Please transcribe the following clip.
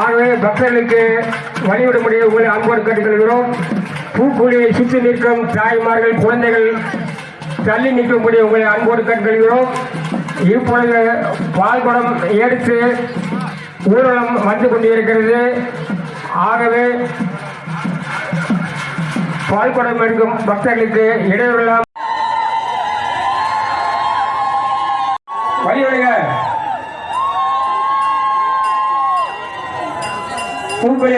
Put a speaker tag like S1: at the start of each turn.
S1: ஆகவே பக்தர்களுக்கு வழிவிடும்படி உங்களை அன்போடு கேட்டுக்கொள்கிறோம். பூக்குழியை சுற்றி நிற்கும் தாய்மார்கள் குழந்தைகள் தள்ளி நிற்கும்படி உங்களை அன்போடு கேட்டுக்கொள்கிறோம். இப்பொழுது பால்குடம் எடுத்து ஊர்வலம் வந்து கொண்டிருக்கிறது. ஆகவே பால்குடம் எடுக்கும் பக்தர்களுக்கு இடையூறலாம் பூக்குழி